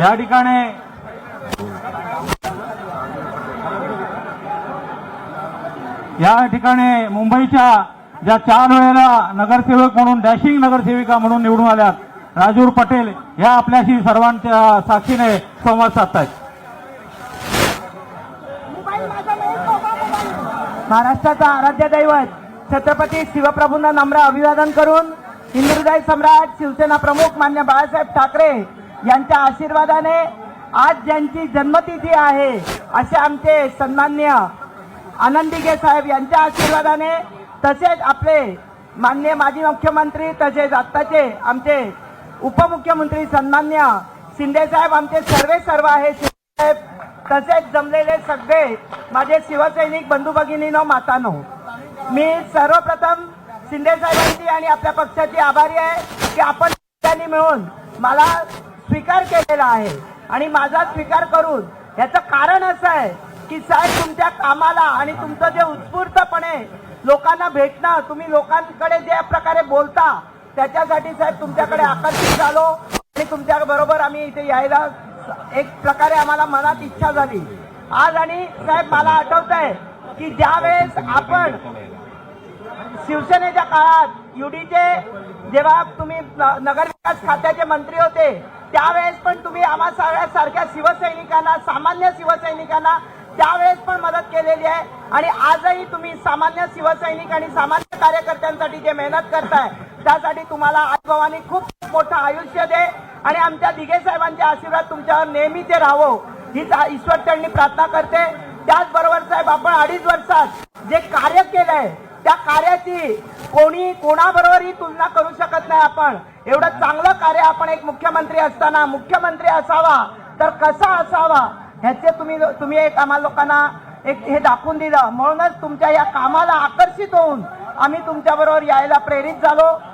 या ठिकाणी या ठिकाणी मुंबईच्या ज्या चार वेळेला नगरसेवक म्हणून डॅशिंग नगरसेविका म्हणून निवडून आल्यात राजूर पटेल ह्या आपल्याशी सर्वांच्या साक्षीने संवाद साधतायत. महाराष्ट्राचा आराध्य दैवत. छत्रपती शिवप्रभूंना नम्र अभिवादन करून हिंदुहृदय सम्राट शिवसेना प्रमुख मान्य बाळासाहेब ठाकरे यांच्या आशीर्वादाने आज ज्यांची जन्मतिथी आहे असे आमचे सन्मान्य आनंद साहेब यांच्या आशीर्वादाने तसेच आपले मान्य माजी मुख्यमंत्री तसेच आत्ताचे आमचे उपमुख्यमंत्री सन्मान्य शिंदे साहेब आमचे सर्वे सर्व आहे साहेब तसेच जमलेले सगळे माझे शिवसैनिक बंधू भगिनीनो मातानो. मी सर्वप्रथम शिंदे साहेबांची आणि आपल्या पक्षाची आभारी आहे की आपण त्यांनी मिळून मला स्वीकार केलेला आहे. आणि माझा स्वीकार करून याचं कारण असं आहे की साहेब तुमच्या कामाला आणि तुमचं जे उत्स्फूर्तपणे लोकांना भेटणं तुम्ही लोकांकडे ज्या प्रकारे बोलता त्याच्यासाठी साहेब तुमच्याकडे आकर्षित झालो. आणि तुमच्या बरोबर आम्ही इथे यायला एक प्रकारे आम्हाला मनात इच्छा झाली. आज आणि साहेब मला आठवत आहे की ज्या वेळेस आपण शिवसेनेच्या काळात युडीचे जेव्हा तुम्ही न- नगरविकास खात्याचे मंत्री होते त्यावेळेस पण तुम्ही आम्हा सगळ्या सारख्या शिवसैनिकांना सामान्य शिवसैनिकांना त्यावेळेस पण मदत केलेली आहे. आणि आजही तुम्ही सामान्य शिवसैनिक आणि सामान्य कार्यकर्त्यांसाठी जे मेहनत करताय त्यासाठी तुम्हाला आई भवानी खूप मोठं आयुष्य दे. आणि आमच्या दिघे साहेबांचे आशीर्वाद तुमच्यावर नेहमीचे राहो हीच ईश्वर त्यांनी प्रार्थना करते. त्याचबरोबर साहेब आपण अडीच वर्षात जे कार्य केलंय त्या कार्याची कोणी कोणाबरोबरही तुलना करू शकत नाही आपण. एवढं चांगलं कार्य आपण एक मुख्यमंत्री असताना मुख्यमंत्री असावा तर कसा असावा ह्याचे तुम्ही तुम्ही एक आम्हाला लोकांना एक हे दाखवून दिलं. म्हणूनच तुमच्या या कामाला आकर्षित होऊन आम्ही तुमच्याबरोबर यायला प्रेरित झालो.